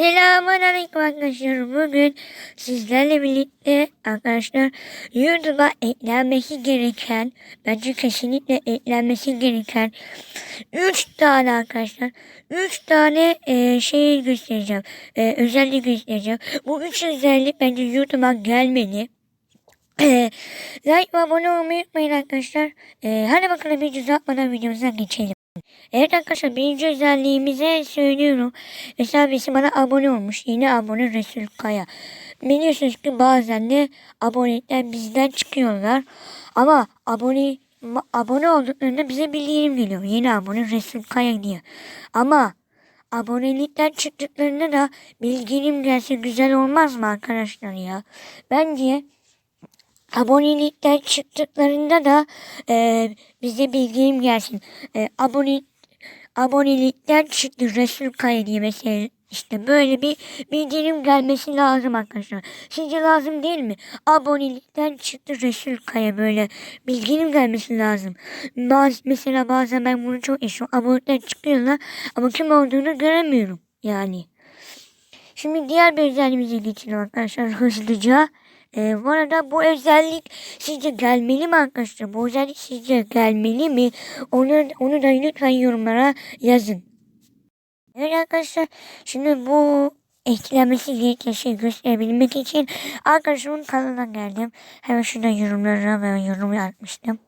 Selamun Aleyküm arkadaşlar. Bugün sizlerle birlikte arkadaşlar YouTube'a eklenmesi gereken bence kesinlikle eklenmesi gereken 3 tane arkadaşlar 3 tane e, şey göstereceğim. E, özellik göstereceğim. Bu 3 özellik bence YouTube'a gelmeli. E, like ve abone olmayı unutmayın arkadaşlar. E, hadi bakalım bir uzatmadan videomuza geçelim. Evet arkadaşlar birinci özelliğimize söylüyorum. Mesela birisi bana abone olmuş. Yeni abone Resul Kaya. Biliyorsunuz ki bazen de abonelikler bizden çıkıyorlar. Ama abone abone olduklarında bize bildirim geliyor. Yeni abone Resul Kaya diye. Ama abonelikler çıktıklarında da bildirim gelse güzel olmaz mı arkadaşlar ya? Bence abonelikler çıktıklarında da e, bize bildirim gelsin. E, abone abonelikler çıktı Resul Kaya mesela işte böyle bir bildirim gelmesi lazım arkadaşlar. Sizce lazım değil mi? Abonelikten çıktı Resul Kaya böyle bildirim gelmesi lazım. Baz, mesela bazen ben bunu çok yaşıyorum. Abonelikler çıkıyorlar ama kim olduğunu göremiyorum yani. Şimdi diğer bir özelliğimize geçelim arkadaşlar hızlıca. Ee, bu arada bu özellik sizce gelmeli mi arkadaşlar? Bu özellik sizce gelmeli mi? Onu, onu da lütfen yorumlara yazın. Evet arkadaşlar şimdi bu eklenmesi gereken şeyi gösterebilmek için arkadaşımın kanalına geldim. Hemen şurada yorumlara ben yorum yapmıştım.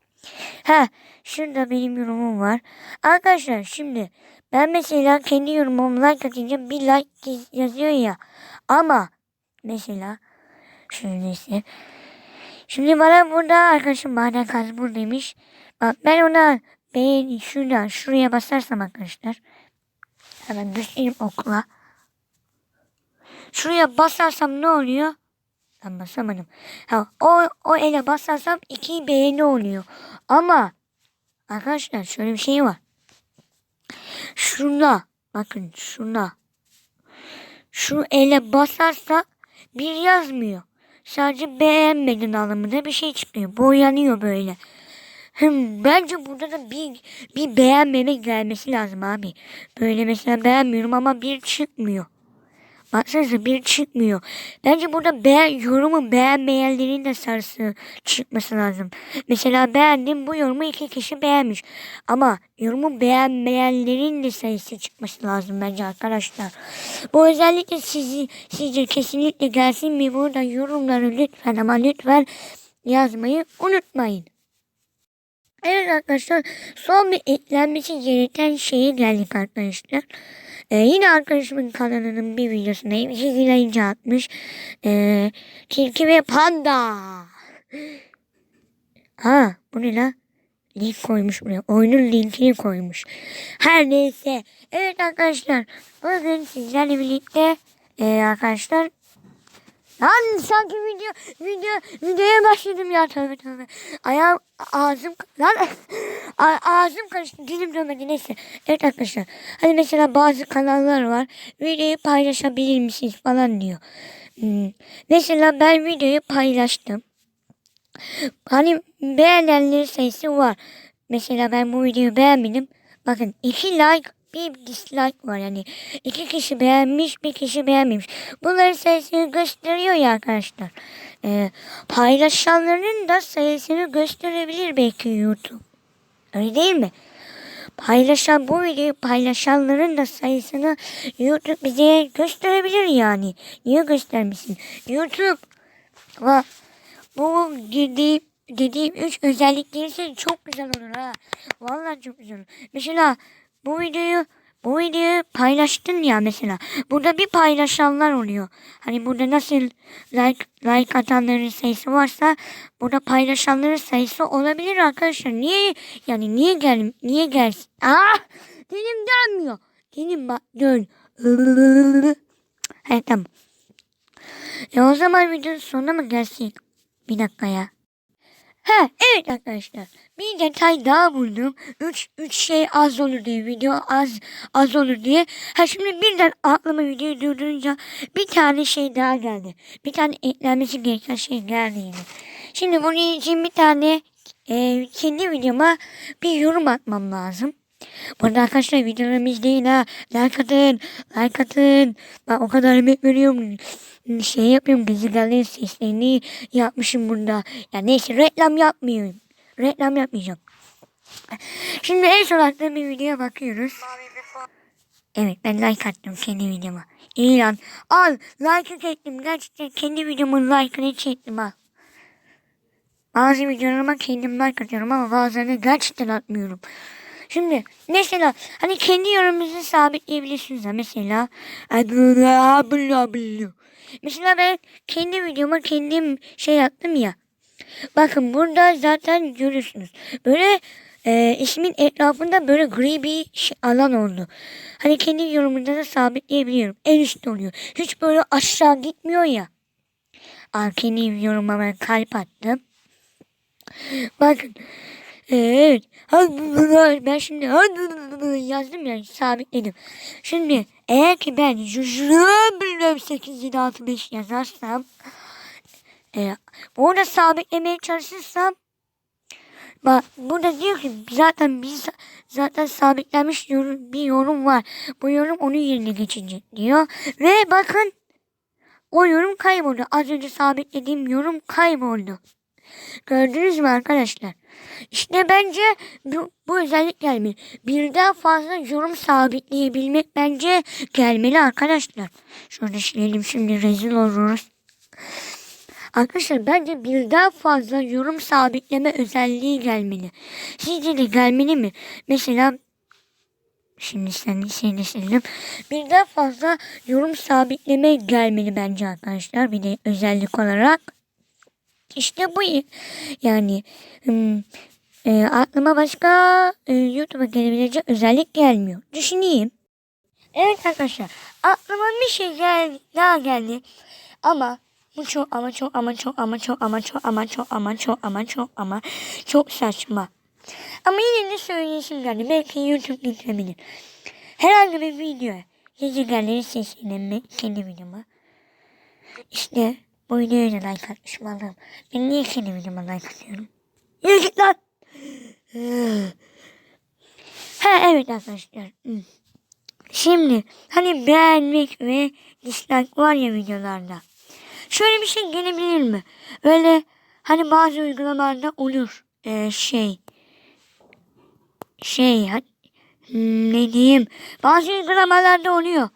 Ha şurada benim yorumum var. Arkadaşlar şimdi ben mesela kendi yorumumu like atınca bir like yazıyor ya. Ama mesela şöyleyse. Şimdi bana burada arkadaşım Maden Kazbur demiş. Bak ben ona beğeni şuradan şuraya basarsam arkadaşlar. Hemen göstereyim okula. Şuraya basarsam ne oluyor? Ben basamadım. Ha, o, o ele basarsam iki beğeni oluyor. Ama arkadaşlar şöyle bir şey var. Şuna bakın şuna. Şu ele basarsa bir yazmıyor. Sadece beğenmedin anlamında bir şey çıkıyor. Boyanıyor böyle. Hem bence burada da bir bir beğenmeme gelmesi lazım abi. Böyle mesela beğenmiyorum ama bir çıkmıyor. Baksanıza bir çıkmıyor. Bence burada beğen, yorumu beğenmeyenlerin de sarısı çıkması lazım. Mesela beğendim bu yorumu iki kişi beğenmiş. Ama yorumu beğenmeyenlerin de sayısı çıkması lazım bence arkadaşlar. Bu özellikle sizi, sizce kesinlikle gelsin mi? Burada yorumları lütfen ama lütfen yazmayı unutmayın. Evet arkadaşlar son bir eklenmesi gereken şeye geldik arkadaşlar. Ee, yine arkadaşımın kanalının bir videosundayım. İzleyince atmış. Ee, tilki ve panda. Ha bu ne la? Link koymuş buraya. Oyunun linkini koymuş. Her neyse. Evet arkadaşlar. Bugün sizlerle birlikte e, arkadaşlar Lan sanki video video videoya başladım ya tövbe tövbe. Ayağım ağzım lan ağzım karıştı dilim dönmedi neyse. Evet arkadaşlar hani mesela bazı kanallar var videoyu paylaşabilir misiniz falan diyor. Hmm. Mesela ben videoyu paylaştım. Hani beğenenlerin sayısı var. Mesela ben bu videoyu beğenmedim. Bakın iki like bir dislike var yani. iki kişi beğenmiş bir kişi beğenmemiş. Bunların sayısını gösteriyor ya arkadaşlar. Ee, paylaşanların da sayısını gösterebilir belki YouTube. Öyle değil mi? Paylaşan bu videoyu paylaşanların da sayısını YouTube bize gösterebilir yani. Niye göstermesin? YouTube va bu dediğim dediğim üç özellik gelirse çok güzel olur ha. Vallahi çok güzel olur. Mesela bu videoyu bu videoyu paylaştın ya mesela. Burada bir paylaşanlar oluyor. Hani burada nasıl like like atanların sayısı varsa burada paylaşanların sayısı olabilir arkadaşlar. Niye yani niye gel niye gelsin? Ah! Dilim dönmüyor. Dilim bak dön. Evet tamam. E o zaman videonun sonuna mı gelsin? Bir dakika ya. Ha evet arkadaşlar. Bir detay daha buldum. Üç, üç şey az olur diye video az az olur diye. Ha şimdi birden aklıma videoyu durdurunca bir tane şey daha geldi. Bir tane eklenmesi gereken şey geldi yine. Şimdi bunun için bir tane e, kendi videoma bir yorum atmam lazım. Burada arkadaşlar videolarımız değil ha. Like atın. Like atın. Ben o kadar emek veriyorum. Şey yapıyorum. Gezigenlerin seslerini yapmışım burada. Ya neyse reklam yapmıyorum. Reklam yapmayacağım. Şimdi en son attığım bir videoya bakıyoruz. Evet ben like attım kendi videoma. İyi lan. Al like çektim. Gerçekten kendi videomun like'ını çektim ha. Bazı videolarıma kendim like atıyorum ama bazılarını gerçekten atmıyorum. Şimdi mesela hani kendi yorumunuzu sabitleyebilirsiniz. Mesela. Mesela ben kendi videoma kendim şey yaptım ya. Bakın burada zaten görüyorsunuz. Böyle e, ismin etrafında böyle gri bir şey- alan oldu. Hani kendi yorumunda da sabitleyebiliyorum. En üstte oluyor. Hiç böyle aşağı gitmiyor ya. Aa, kendi yoruma ben kalp attım. Bakın. Evet. Ben şimdi yazdım ya sabitledim. Şimdi eğer ki ben bilmem 8 7 6 5 yazarsam e, orada sabitlemeye çalışırsam Bak burada diyor ki zaten biz zaten sabitlenmiş yorum, bir yorum var. Bu yorum onun yerine geçecek diyor. Ve bakın o yorum kayboldu. Az önce sabitlediğim yorum kayboldu. Gördünüz mü arkadaşlar? İşte bence bu, bu özellik gelmeli. Birden fazla yorum sabitleyebilmek bence gelmeli arkadaşlar. Şöyle silelim şimdi rezil oluruz. Arkadaşlar bence birden fazla yorum sabitleme özelliği gelmeli. Sizce de gelmeli mi? Mesela şimdi sen seni sildim. Birden fazla yorum sabitleme gelmeli bence arkadaşlar. Bir de özellik olarak. İşte bu yani e, aklıma başka e, YouTube'a gelebilecek özellik gelmiyor. Düşüneyim. Evet arkadaşlar aklıma bir şey gel daha geldi ama bu çok ama çok ama çok ama çok ama çok ama çok ama çok ama çok ama çok saçma. Ama yine de söyleyesim geldi. Belki YouTube getirebilir. Herhangi bir video. Gezegenlerin seslenmek kendi videoma. İşte videoya da like atmışım Allah'ım. Ben niye kendi videoma like atıyorum? Yürü git lan. ha evet arkadaşlar. Hmm. Şimdi hani beğenmek ve dislike var ya videolarda. Şöyle bir şey gelebilir mi? Böyle hani bazı uygulamalarda olur ee, şey şey hmm, ne diyeyim bazı uygulamalarda oluyor.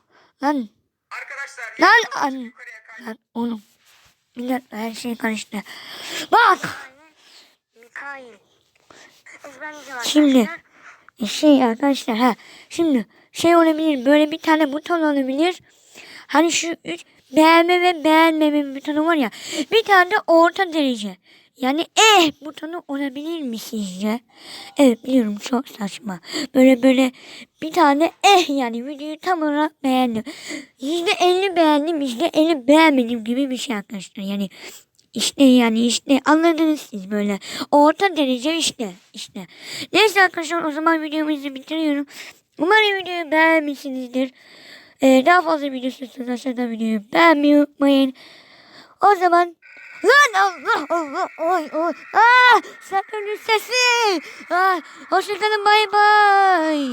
Lan Arkadaşlar Lan an- lan oğlum dakika her şey karıştı. Bak Şimdi şey arkadaşlar ha şimdi şey olabilir böyle bir tane buton olabilir. Hani şu üç beğenme ve beğenmeme butonu var ya bir tane de orta derece. Yani eh butonu olabilir mi sizce? Evet biliyorum çok saçma. Böyle böyle bir tane eh yani videoyu tam olarak beğendim. Yüzde elli beğendim yüzde elli beğenmedim gibi bir şey arkadaşlar. Yani işte yani işte anladınız siz böyle. Orta derece işte işte. Neyse arkadaşlar o zaman videomuzu bitiriyorum. Umarım videoyu beğenmişsinizdir. Ee, daha fazla video istiyorsanız aşağıda videoyu beğenmeyi unutmayın. O zaman Lan Allah Allah oy oy. Ah sakın sesi. Ah, hoşçakalın bay bay.